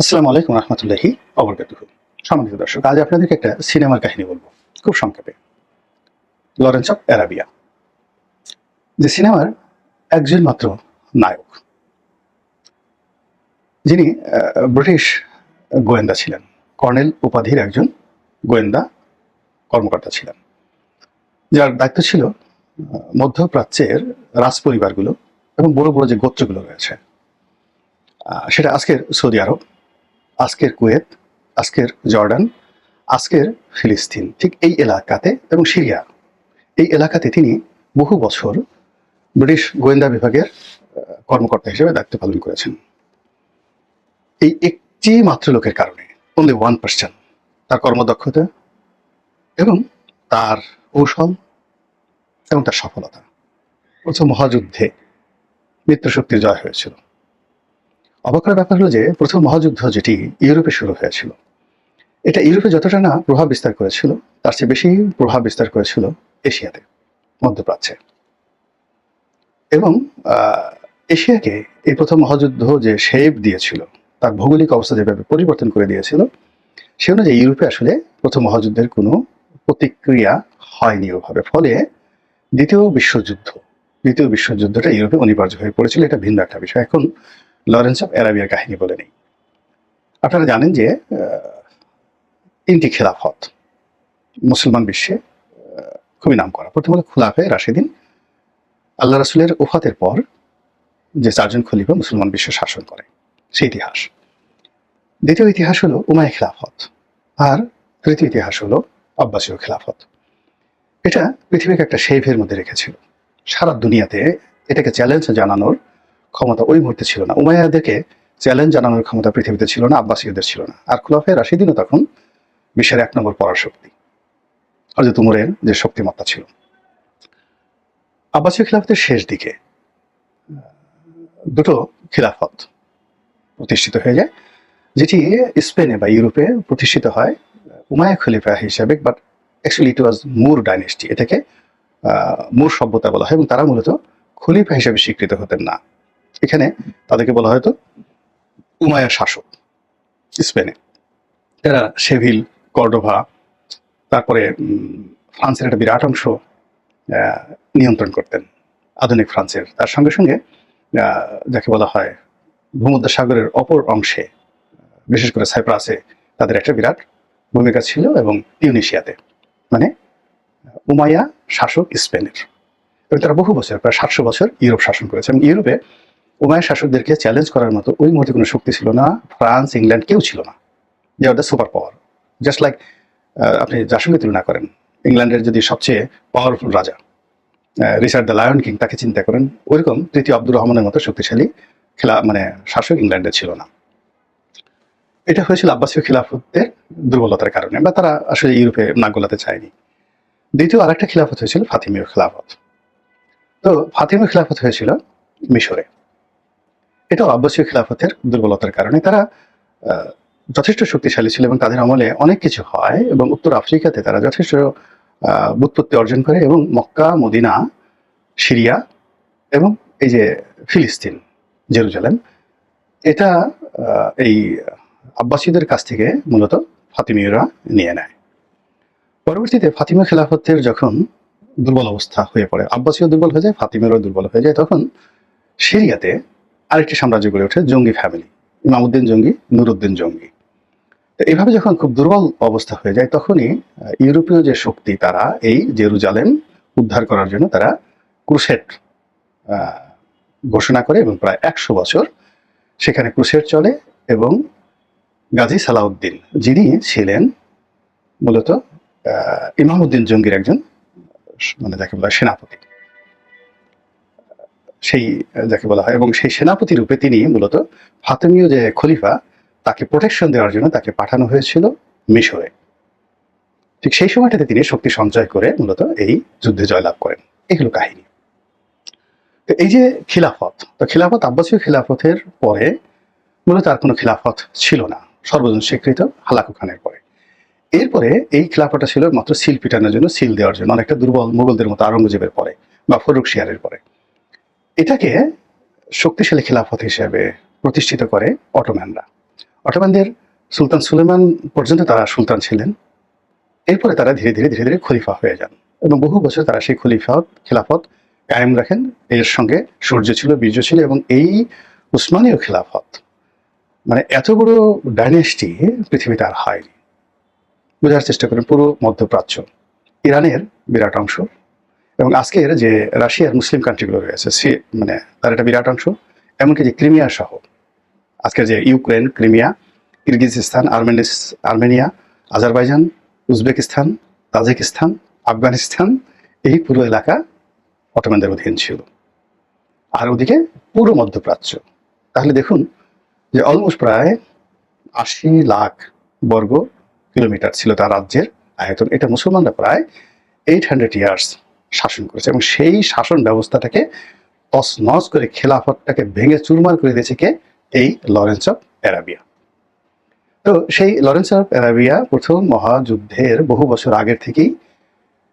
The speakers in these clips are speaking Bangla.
আসসালামু আলাইকুম রহমতুল্লাহি অবরকাতুহ সম্মানিত দর্শক, আজ আপনাদেরকে একটা সিনেমার কাহিনী বলব, খুব সংক্ষেপে। লরেন্স অফ অ্যারাবিয়া যে সিনেমার একজন মাত্র নায়ক, যিনি ব্রিটিশ গোয়েন্দা ছিলেন। কর্নেল উপাধির একজন গোয়েন্দা কর্মকর্তা ছিলেন। যার দায়িত্ব ছিল মধ্যপ্রাচ্যের রাজ পরিবারগুলো এবং বড় বড় যে গোত্রগুলো রয়েছে। সেটা আজকের সৌদি আরব আজকের কুয়েত, আজকের জর্ডান, আজকের ফিলিস্তিন, ঠিক এই এলাকাতে এবং সিরিয়া। এই এলাকাতে তিনি বহু বছর ব্রিটিশ গোয়েন্দা বিভাগের কর্মকর্তা হিসেবে দায়িত্ব পালন করেছেন। এই একটি মাত্র লোকের কারণে অনলি ওয়ান পার্সেন্ট তার কর্মদক্ষতা এবং তার কৌশল এবং তার সফলতা। প্রথম মহাযুদ্ধে মিত্রশক্তির জয় হয়েছিল। অবাকের ব্যাপার হলো যে প্রথম মহাযুদ্ধ যেটি ইউরোপে শুরু হয়েছিল, এটা ইউরোপে যতটা না প্রভাব বিস্তার করেছিল, তার চেয়ে বেশি প্রভাব বিস্তার করেছিল এশিয়াতে, মধ্যপ্রাচ্যে। এবং এশিয়াকে এই প্রথম মহাযুদ্ধ যে শেপ দিয়েছিল, তার ভৌগোলিক অবস্থা যেভাবে পরিবর্তন করে দিয়েছিল, সে অনুযায়ী ইউরোপে আসলে প্রথম মহাযুদ্ধের কোনো প্রতিক্রিয়া হয়নি ওভাবে। ফলে দ্বিতীয় বিশ্বযুদ্ধ, দ্বিতীয় বিশ্বযুদ্ধটা ইউরোপে অনিবার্য হয়ে পড়েছিল, এটা ভিন্ন একটা বিষয়। এখন লরেন্স অফ অ্যারাবিয়ার কাহিনী বলে নেই। আপনারা জানেন যে তিনটি খেলাফত মুসলমান বিশ্বে খুবই নাম করা প্রথমত খুলাফে রাশিদিন। আল্লাহ রাসুলের ওফাতের পর যে চারজন খলিফা মুসলমান বিশ্ব শাসন করে সেই ইতিহাস। দ্বিতীয় ইতিহাস হলো উমায় খেলাফত আর তৃতীয় ইতিহাস হলো আব্বাসীয় খেলাফত। এটা পৃথিবীকে একটা শেভের মধ্যে রেখেছিল। সারা দুনিয়াতে এটাকে চ্যালেঞ্জ জানানোর ক্ষমতা ওই মুহূর্তে ছিল না। উমাইয়াদেরকে চ্যালেঞ্জ জানানোর ক্ষমতা পৃথিবীতে ছিল না, আব্বাসীয়দের ছিল না। আর খুলাফে রাশিদিনও তখন বিশ্বের এক নম্বর পরাশক্তি হজরত উমরের যে শক্তিমত্তা ছিল। আব্বাসীয় খিলাফতের শেষ দিকে, দুটো খিলাফত প্রতিষ্ঠিত হয়ে যায়, যেটি স্পেনে বা ইউরোপে প্রতিষ্ঠিত হয় উমায়া খলিফা হিসাবে but actually it was Moor dynasty এটাকে মুর সভ্যতা বলা হয় এবং তারা মূলত খলিফা হিসেবে স্বীকৃত হতেন না। এখানে তাদেরকে বলা হয়তো উমায়া শাসক, স্পেনে। এরা সেভিল, কর্ডোভা, তারপরে ফ্রান্সের একটা বিরাট অংশ নিয়ন্ত্রণ করতেন আধুনিক ফ্রান্সের। তার সঙ্গে সঙ্গে যাকে বলা হয় ভূমধ্য সাগরের অপর অংশে বিশেষ করে সাইপ্রাসে তাদের একটা বিরাট ভূমিকা ছিল এবং টিউনিশিয়াতে মানে উমায়া শাসক স্পেনের। এবং তারা বহু বছর, প্রায় সাতশো বছর ইউরোপ শাসন করেছে এবং ইউরোপে উমায়া শাসকদেরকে চ্যালেঞ্জ করার মতো ওই মুহূর্তে কোনো শক্তি ছিল না। ফ্রান্স, ইংল্যান্ড কেউ ছিল না। They are the super power just like আপনি যার সঙ্গে তুলনা করেন, ইংল্যান্ডের যদি সবচেয়ে পাওয়ারফুল রাজা রিচার্ড দ্য লায়ন কিং, তাকে চিন্তা করেন, ওইরকম তৃতীয় আব্দুর রহমানের মতো শক্তিশালী খেলা মানে শাসক ইংল্যান্ডে ছিল না। এটা হয়েছিল আব্বাসীয় খিলাফতের দুর্বলতার কারণে, বা তারা আসলে ইউরোপে নাক গোলাতে চায়নি। দ্বিতীয় আরেকটা খিলাফত হয়েছিল ফাতিমীয় খিলাফত। তো ফাতিমীয় খিলাফত হয়েছিল মিশরে। এটাও আব্বাসীয় খিলাফতের দুর্বলতার কারণে তারা যথেষ্ট শক্তিশালী ছিল এবং তাদের আমলে অনেক কিছু হয় এবং উত্তর আফ্রিকাতে তারা যথেষ্ট বুৎপত্তি অর্জন করে এবং মক্কা, মদিনা, সিরিয়া এবং এই যে ফিলিস্তিন, জেরুজালেম, এটা এই আব্বাসীদের কাছ থেকে মূলত ফাতিমীয়রা নিয়ে নেয়। পরবর্তীতে ফাতিমা খেলাফতের যখন দুর্বল অবস্থা হয়ে পড়ে, আব্বাসীয় দুর্বল হয়ে যায় ফাতিমেরও দুর্বল হয়ে যায়, তখন সিরিয়াতে আরেকটি সাম্রাজ্য গড়ে ওঠে জঙ্গি ফ্যামিলি ইমামুদ্দিন জঙ্গি, নুরুদ্দিন জঙ্গি। তো এইভাবে যখন খুব দুর্বল অবস্থা হয়ে যায়, তখনই ইউরোপীয় যে শক্তি তারা এই জেরুজালেম উদ্ধার করার জন্য তারা ক্রুসেট ঘোষণা করে এবং প্রায় একশো বছর সেখানে ক্রুসেট চলে এবং গাজী সালাউদ্দিন যিনি ছিলেন মূলত ইমামউদ্দিন জঙ্গির একজন মানে যাকে বলা সেনাপতি। সেই যাকে বলা হয়, এবং সেই সেনাপতি রূপে তিনি মূলত ফাতেমীয় যে খলিফা, তাকে প্রোটেকশন দেওয়ার জন্য তাকে পাঠানো হয়েছিল মিশরে। ঠিক সেই সময়টাতে তিনি শক্তি সঞ্চয় করে মূলত এই যুদ্ধে জয়লাভ করেন। এই হলো কাহিনী। তো এই যে খিলাফত, তো খিলাফত, আব্বাসীয় খিলাফতের পরে মূলত আর কোনো খিলাফত ছিল না, সর্বজন স্বীকৃত হালাকু খানের পরে। এরপরে এই খিলাফতটা ছিল মাত্র সিল পিটানোর জন্য, সিল দেওয়ার জন্য, অনেকটা দুর্বল মুঘলদের মতো আরঙ্গজেবের পরে, বা ফরুক শিয়ারের পরে। এটাকে শক্তিশালী খিলাফত হিসেবে প্রতিষ্ঠিত করে অটোম্যানরা। অটোম্যানদের সুলতান সুলেমান পর্যন্ত তারা সুলতান ছিলেন। এরপরে তারা ধীরে ধীরে ধীরে ধীরে খলিফা হয়ে যান এবং বহু বছর তারা সেই খলিফাত, খেলাফত কায়েম রাখেন। এর সঙ্গে সূর্য ছিল, বীর্য ছিল এবং এই উসমানীয় খেলাফত মানে এত বড় ডাইনেস্টি পৃথিবীতে আর হয়নি। বোঝার চেষ্টা করেন, পুরো মধ্যপ্রাচ্য, ইরানের বিরাট অংশ। এবং আজকের যে রাশিয়ার মুসলিম কান্ট্রিগুলো রয়েছে, সে মানে তার একটা বিরাট অংশ, এমনকি যে ক্রিমিয়া সহ আজকের যে Ukraine, Crimea, Kyrgyzstan, আর্মেনিস, Armenia, Azerbaijan, Uzbekistan, Tajikistan, Afghanistan, এই পুরো এলাকা অটোম্যানদের অধীন ছিল। আর ওদিকে পুরো মধ্যপ্রাচ্য। তাহলে দেখুন যে অলমোস্ট প্রায় আশি লাখ বর্গ কিলোমিটার ছিল তার রাজ্যের আয়তন। এটা মুসলমানরা প্রায় এইট হান্ড্রেড ইয়ার্স শাসন করেছে এবং সেই শাসন ব্যবস্থাটাকে তসনস করে খেলাফতটাকে ভেঙে চুরমার করে দিয়েছে কে? এই লরেন্স অফ অ্যারাবিয়া। তো সেই লরেন্স অফ অ্যারাবিয়া প্রথম মহাযুদ্ধের বহু বছর আগের থেকেই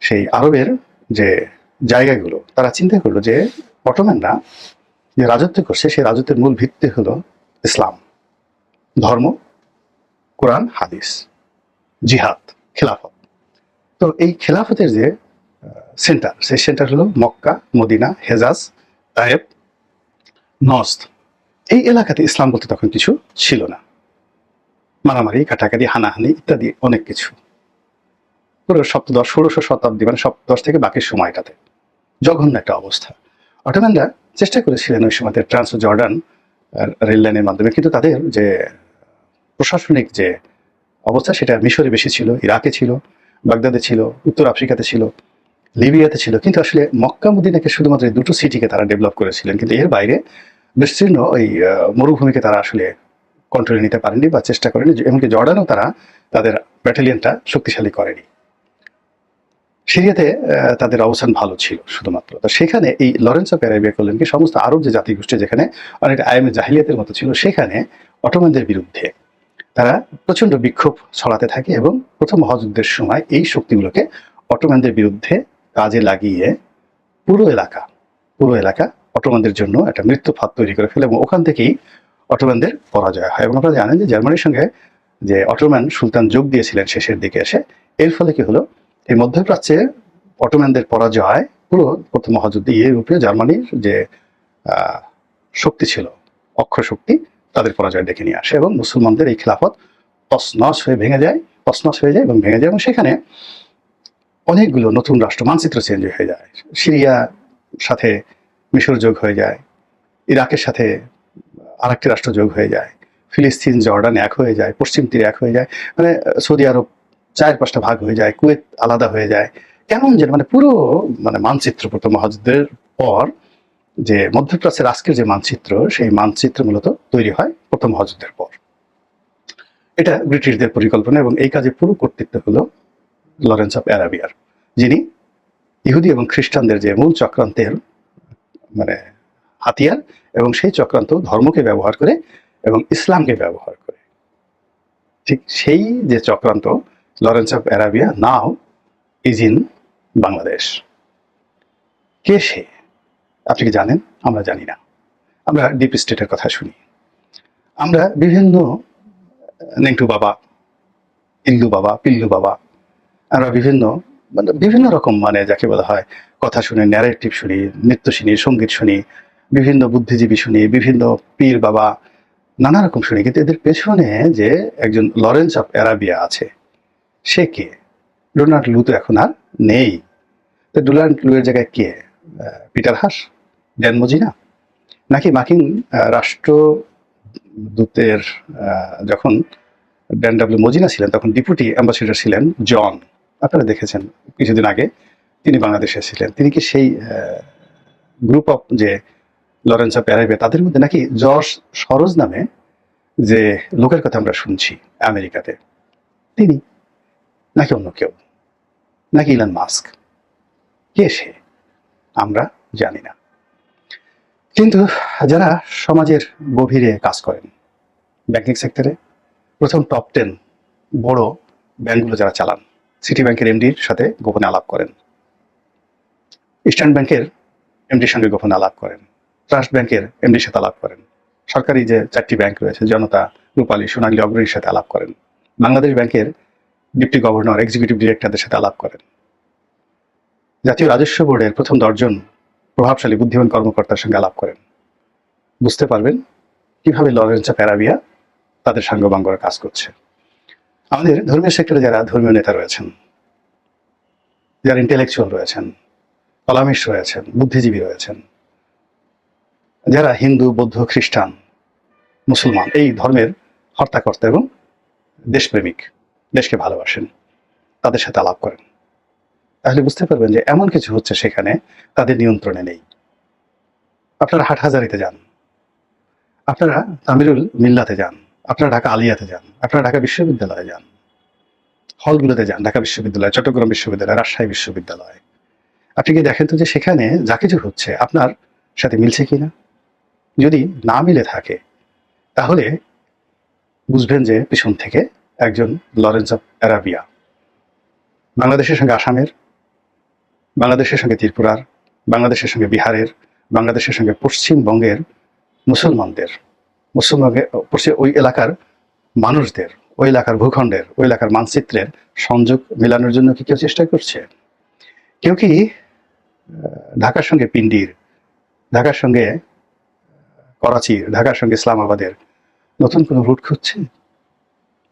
সেই আরবের যে জায়গাগুলো, তারা চিন্তা করল যে অটোম্যানরা যে রাজত্ব করছে, সেই রাজত্বের মূল ভিত্তি হলো ইসলাম, ধর্ম, কোরআন, হাদিস, জিহাদ, খেলাফত। তো এই খেলাফতের যে সেন্টার, সেই সেন্টার হলো মক্কা, মদিনা, হেজাজ, তায়েব, নস্ত। এই এলাকাতে ইসলাম বলতে তখন কিছু ছিল না। মারামারি, কাটাকাটি, হানাহানি ইত্যাদি অনেক কিছু। সপ্তদশ, ষোড়শ শতাব্দী মানে সপ্তদশ থেকে বাকি সময়টাতে জঘন্য একটা অবস্থা। অটোম্যানরা চেষ্টা করেছিলেন ওই সময়তে ট্রান্স জর্ডান রেল লাইনের মাধ্যমে, কিন্তু তাদের যে প্রশাসনিক যে অবস্থা, সেটা মিশরে বেশি ছিল, ইরাকে ছিল, বাগদাদে ছিল, উত্তর আফ্রিকাতে ছিল। লিবিয়াতে ছিল। কিন্তু আসলে মক্কা মদিনাকে শুধুমাত্র দুটো সিটিকে তারা ডেভেলপ করেছিলেন। কিন্তু এর বাইরে বিস্তীর্ণ ওই মরুভূমিকে তারা আসলে কন্ট্রোলে নিতে পারেনি বা চেষ্টা করেনি এমনকি জর্ডানও তারা তাদের ব্যাটালিয়নটা শক্তিশালী করেনি। সিরিয়াতে তাদের অবস্থান ভালো ছিল শুধুমাত্র। তো সেখানে এই লরেন্স অফ অ্যারাবিয়া করলেন কি সমস্ত আরব যে জাতিগোষ্ঠী যেখানে অনেকটা আইএমএ জাহিলিয়াতের মতো ছিল, সেখানে অটোম্যানদের বিরুদ্ধে তারা প্রচণ্ড বিক্ষোভ ছড়াতে থাকে এবং প্রথম মহাযুদ্ধের সময় এই শক্তিগুলোকে অটোম্যানদের বিরুদ্ধে কাজে লাগিয়ে পুরো এলাকা পুরো এলাকা অটোম্যানদের জন্য একটা মৃত্যু ফাঁদ তৈরি করে ফেলে এবং ওখান থেকেই অটোম্যানদের পরাজয় হয়। এবং আপনারা জানেন যে জার্মানির সঙ্গে যে অটোম্যান সুলতান যোগ দিয়েছিলেন শেষের দিকে এসে, এর ফলে কি হলো? এই মধ্যপ্রাচ্যে অটোম্যানদের পরাজয় পুরো প্রথম মহাযুদ্ধে ইউরোপীয় জার্মানির যে শক্তি ছিল অক্ষয় শক্তি, তাদের পরাজয় ডেকে নিয়ে আসে এবং মুসলমানদের এই খিলাফত তসনস হয়ে ভেঙে যায় তসনস হয়ে যায় এবং ভেঙে যায় এবং সেখানে অনেকগুলো নতুন রাষ্ট্র মানচিত্র চেঞ্জ হয়ে যায়। সিরিয়া সাথে মিশর যোগ হয়ে যায়, ইরাকের সাথে আরেকটি রাষ্ট্র যোগ হয়ে যায়, ফিলিস্তিন, জর্ডান এক হয়ে যায়, পশ্চিম তীরে এক হয়ে যায় মানে সৌদি আরব চার পাঁচটা ভাগ হয়ে যায়, কুয়েত আলাদা হয়ে যায়। কেমন যেন মানে পুরো মানে মানচিত্র প্রথম মহাযুদ্ধের পর যে মধ্যপ্রাচ্যের আজকের যে মানচিত্র, সেই মানচিত্র মূলত তৈরি হয় প্রথম মহাযুদ্ধের পর। এটা ব্রিটিশদের পরিকল্পনা এবং এই কাজে পুরো কর্তৃত্ব হলো লরেন্স অফ অ্যারাবিয়ার, যিনি ইহুদি এবং খ্রিস্টানদের যে মূল চক্রান্তের মানে হাতিয়ার এবং সেই চক্রান্ত ধর্মকে ব্যবহার করে এবং ইসলামকে ব্যবহার করে। ঠিক সেই যে চক্রান্ত Lawrence of Arabia now is in Bangladesh. কে সে? আপনি কি জানেন? আমরা জানি না। আমরা ডিপ স্টেটের কথা শুনি। আমরা বিভিন্ন নেংটু বাবা, ইল্লু বাবা, পিল্লু বাবা আমরা বিভিন্ন মানে বিভিন্ন রকম মানে যাকে বলা হয় কথা শুনি ন্যারেটিভ শুনি, নৃত্য শুনি, সংগীত শুনি, বিভিন্ন বুদ্ধিজীবী শুনি, বিভিন্ন পীর বাবা, নানা রকম শুনি। কিন্তু এদের পেছনে যে একজন লরেন্স অফ অ্যারাবিয়া আছে, সে কে? ডোনাল্ড লু তো এখন আর নেই। তো ডোনাল্ড লু এর জায়গায় কে? Peter Haas? ড্যান মজিনা? নাকি মার্কিন রাষ্ট্রদূতের যখন ড্যান ডাব্লিউ মজিনা ছিলেন, তখন ডিপুটি অ্যাম্বাসেডর ছিলেন জন? আপনারা দেখেছেন কিছুদিন আগে তিনি বাংলাদেশে ছিলেন। তিনি কি সেই গ্রুপ অফ যে লরেন্স অ্যারাবিয়া তাদের মধ্যে নাকি জর্জ সরোজ নামে যে লোকের কথা আমরা শুনছি আমেরিকাতে, তিনি নাকি অন্য কেউ? নাকি ইলান মাস্ক? কে সে? আমরা জানি না। কিন্তু যারা সমাজের গভীরে কাজ করেন ব্যাংকিং সেক্টরে প্রথম টপ টেন বড় ব্যাংকগুলো যারা চালান সিটি ব্যাংকের এমডির সাথে গোপনে আলাপ করেন। ইস্টার্ন ব্যাংকের এমডির সঙ্গে গোপনে আলাপ করেন। ট্রাস্ট ব্যাংকের এমডির সাথে আলাপ করেন। সরকারি যে চারটি ব্যাংক রয়েছে, জনতা, রূপালী, সোনালী অগ্রণীর সাথে আলাপ করেন। বাংলাদেশ ব্যাংকের ডিপটি গভর্নর এক্সিকিউটিভ ডিরেক্টরদের সাথে আলাপ করেন। জাতীয় রাজস্ব বোর্ডের প্রথম দশজন প্রভাবশালী বুদ্ধিমান কর্মকর্তার সঙ্গে আলাপ করেন। বুঝতে পারবেন কীভাবে লরেন্সা প্যারাবিয়া তাদের সাঙ্গবাঙ্গরা কাজ করছে। আমাদের ধর্মীয় সেক্টরে যারা ধর্মীয় নেতা রয়েছেন, যারা ইন্টেলেকচুয়াল রয়েছেন, কলামিস্ট রয়েছেন, বুদ্ধিজীবী রয়েছেন, যারা হিন্দু, বৌদ্ধ, খ্রিস্টান, মুসলমান, এই ধর্মের হর্তাকর্তা এবং দেশপ্রেমিক, দেশকে ভালোবাসেন, তাদের সাথে আলাপ করেন। তাহলে বুঝতে পারবেন যে এমন কিছু হচ্ছে সেখানে, তাদের নিয়ন্ত্রণে নেই। আপনারা হাটহাজারিতে যান। আপনারা তামিরুল মিল্লাতে যান। আপনারা ঢাকা আলিয়াতে যান, আপনারা ঢাকা বিশ্ববিদ্যালয়ে যান, হলগুলোতে যান, ঢাকা বিশ্ববিদ্যালয়, চট্টগ্রাম বিশ্ববিদ্যালয়, রাজশাহী বিশ্ববিদ্যালয়। আপনি কি দেখেন তো যে সেখানে যা কিছু হচ্ছে, আপনার সাথে মিলছে কিনা যদি না মিলে থাকে, তাহলে বুঝবেন যে পিছন থেকে একজন লরেন্স অফ অ্যারাবিয়া, বাংলাদেশের সঙ্গে আসামের, বাংলাদেশের সঙ্গে ত্রিপুরার, বাংলাদেশের সঙ্গে বিহারের, বাংলাদেশের সঙ্গে পশ্চিমবঙ্গের মুসলমানদের মুসলমানদের পশ্চিম ওই এলাকার মানুষদের, ওই এলাকার ভূখণ্ডের, ওই এলাকার মানচিত্রের সংযোগ মেলানোর জন্য কি কেউ চেষ্টা করছে? কেউ কি ঢাকার সঙ্গে পিন্ডির, ঢাকার সঙ্গে করাচির, ঢাকার সঙ্গে ইসলামাবাদের নতুন কোনো রুট খুঁজছে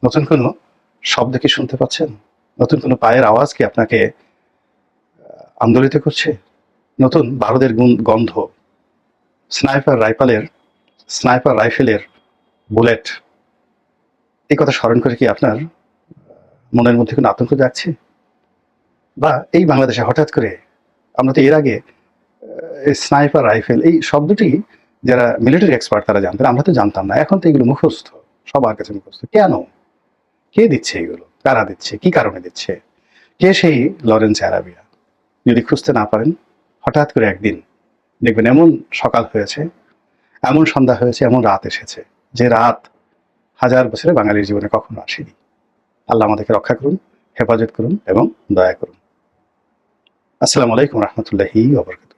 নতুন কোনো শব্দ কি শুনতে পাচ্ছেন? নতুন কোনো পায়ের আওয়াজ কি আপনাকে আন্দোলিত করছে? নতুন গুণ- গন্ধ, স্নাইপার, রাইফেলের স্নাইপার রাইফেলের বুলেট এই কথা স্মরণ করে কি আপনার মনের মধ্যে কোনো আতঙ্ক যাচ্ছে বা এই বাংলাদেশে হঠাৎ করে আমরা তো এর আগে স্নাইপার রাইফেল এই শব্দটি যারা মিলিটারি এক্সপার্ট তারা জানতেন, আমরা তো জানতাম না। এখন তো এগুলো মুখস্থ, সবার কাছে মুখস্থ। কেন? কে দিচ্ছে এগুলো? কারা দিচ্ছে? কি কারণে দিচ্ছে? কে সেই লরেন্স অ্যারাবিয়া যদি খুঁজতে না পারেন, হঠাৎ করে একদিন দেখবেন এমন সকাল হয়েছে এমন সন্ধ্যা হয়েছে, এমন রাত এসেছে যে রাত হাজার বছরে বাঙালির জীবনে কখনো আসেনি। আল্লাহ আমাদেরকে রক্ষা করুন, হেফাজত করুন এবং দয়া করুন। আসসালামু আলাইকুম রহমতুল্লাহি ওবরকাত